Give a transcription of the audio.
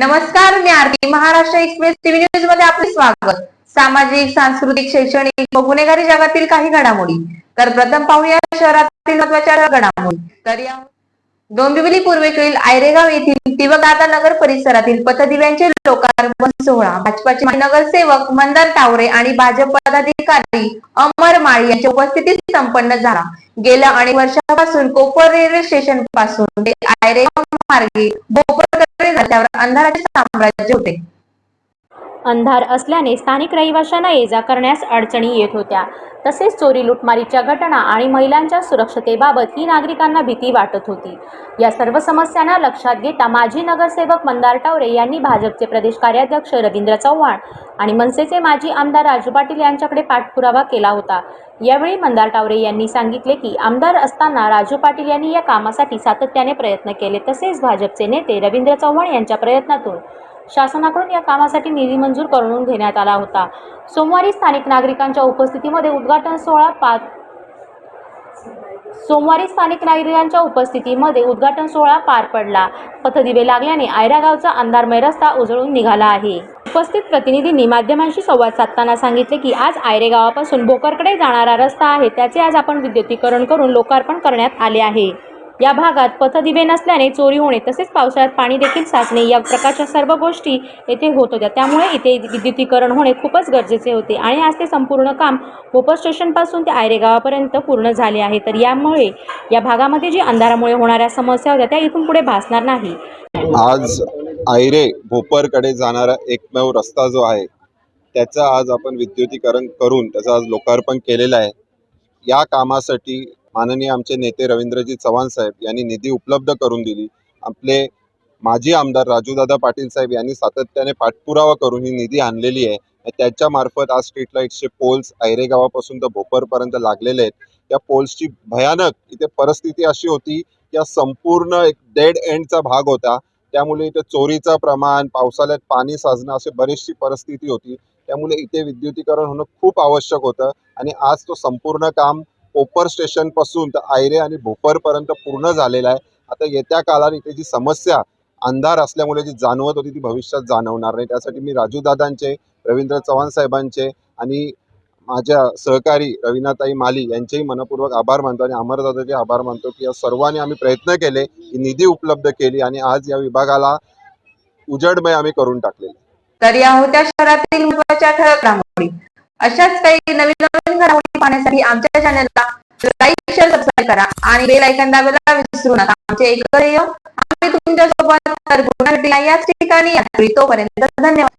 आरती. Maharashtra Express TV न्यूजमध्ये आपले स्वागत. सामाजिक सांस्कृतिक शैक्षणिक व गुन्हेगारी जगातील काही घडामोडी. तर प्रथम पाहूया शहरातील महत्त्वाच्या घडामोडी. तर या डोंबिवली पूर्वेकडील आयरेगाव येथील तिवगाता नगर परिसरातील पथदिव्यांचे लोकार्पण सोहळा. भाजपाचे नगरसेवक मंदार तावरे आणि भाजप पदाधिकारी अमर माळी यांच्या उपस्थितीत संपन्न झाला. गेल्या अनेक वर्षापासून कोपर रेल्वे स्टेशनपासून ते आयरेगाव मार्गे भोपळकडे त्यावर अंधाराचे साम्राज्य होते. अंधार असल्याने स्थानिक रहिवाशांना ये जा करण्यास अडचणी येत होत्या. तसेच चोरी लुटमारीच्या घटना आणि महिलांच्या सुरक्षतेबाबत ही नागरिकांना भीती वाटत होती. या सर्व समस्यांना लक्षात घेता माजी नगरसेवक मंदार टावरे यांनी भाजपचे प्रदेश कार्याध्यक्ष रवींद्र चव्हाण आणि मनसेचे माजी आमदार राजू पाटील यांच्याकडे पाठपुरावा केला होता. यावेळी मंदार टावरे यांनी सांगितले की आमदार असताना राजू पाटील यांनी या कामासाठी सातत्याने प्रयत्न केले तसेच भाजपचे नेते रवींद्र चव्हाण यांच्या प्रयत्नातून शासनाकडून या कामासाठी निधी मंजूर करून घेण्यात आला होता. सोमवारी स्थानिक नागरिकांच्या उपस्थितीमध्ये उद्घाटन सोहळा पार सोमवारी स्थानिक नागरिकांच्या उपस्थितीमध्ये उद्घाटन सोहळा पार पडला. पथदिवे लागल्याने आयरा गावचा अंधारमय रस्ता उजळून निघाला आहे. उपस्थित प्रतिनिधींनी माध्यमांशी संवाद साधताना सांगितले की आज आयरे गावापासून भोकरकडे जाणारा रस्ता आहे. त्याचे आज आपण विद्युतीकरण करून लोकार्पण करण्यात आले आहे. या भागात पथदिवे नसल्याने चोरी होणे तसेच पावसाळ्यात पाणी देखील साचणे या प्रकारच्या सर्व गोष्टी येथे होत होत्या. त्यामुळे इथे विद्युतीकरण होणे खूपच गरजेचे होते आणि आज ते संपूर्ण काम भोपर स्टेशनपासून ते आयरेगावापर्यंत पूर्ण झाले आहे. तर यामुळे या भागामध्ये जी अंधारामुळे होणाऱ्या समस्या होत्या त्या इथून पुढे भासणार नाही. आज आयरे भोपरकडे जाणारा एकमेव रस्ता जो आहे त्याचं आज आपण विद्युतीकरण करून त्याचं आज लोकार्पण केलेलं आहे. या कामासाठी माननीय आमचे नेते रवींद्रजी चव्हाण साहेब यांनी निधी उपलब्ध करून दिली. आपले माजी आमदार राजूदादा पाटील साहेब यांनी सातत्याने पाठपुरावा करून ही निधी आणलेली आहे. त्याच्या मार्फत आज स्ट्रीट लाईटचे पोल्स आयरे गावापासून तर भोपरपर्यंत लागलेले आहेत. या पोल्सची भयानक इथे परिस्थिती अशी होती की संपूर्ण एक डेड एंडचा भाग होता. त्यामुळे इथे चोरीचं प्रमाण पावसाळ्यात पाणी साचणं अशी बरीचशी परिस्थिती होती. त्यामुळे इथे विद्युतीकरण होणं खूप आवश्यक होतं. आणि आज तो संपूर्ण काम कोपर स्टेशनपासून तर आयरे आणि भोपरपर्यंत पूर्ण झालेला आहे. आता येत्या काळात इथे जी समस्या अंधार असल्यामुळे जी जाणवत होती ती भविष्यात जाणवणार नाही. त्यासाठी मी राजूदादांचे रवींद्र चव्हाण साहेबांचे आणि माझ्या सहकारी रवीनाताई माली यांचेही मनपूर्वक आभार मानतो आणि अमरदादाचे आभार मानतो की या सर्वांनी आम्ही प्रयत्न केले ही निधी उपलब्ध केली आणि आज या विभागाला उजडमय आम्ही करून टाकलेले तर या होत्या शहरातील महत्त्वाच्या ठळक घडामोडी. अशाच काही नवीन नवीन घडामोडी पाहण्यासाठी आमच्या चॅनलला लाईक शेअर सबस्क्राईब करा आणि बेल ऐकन दाबायला विसरू नका. आमचे एक आम्ही तुमच्यासोबत तर पुन्हा भेटूया याच ठिकाणी तोपर्यंत धन्यवाद.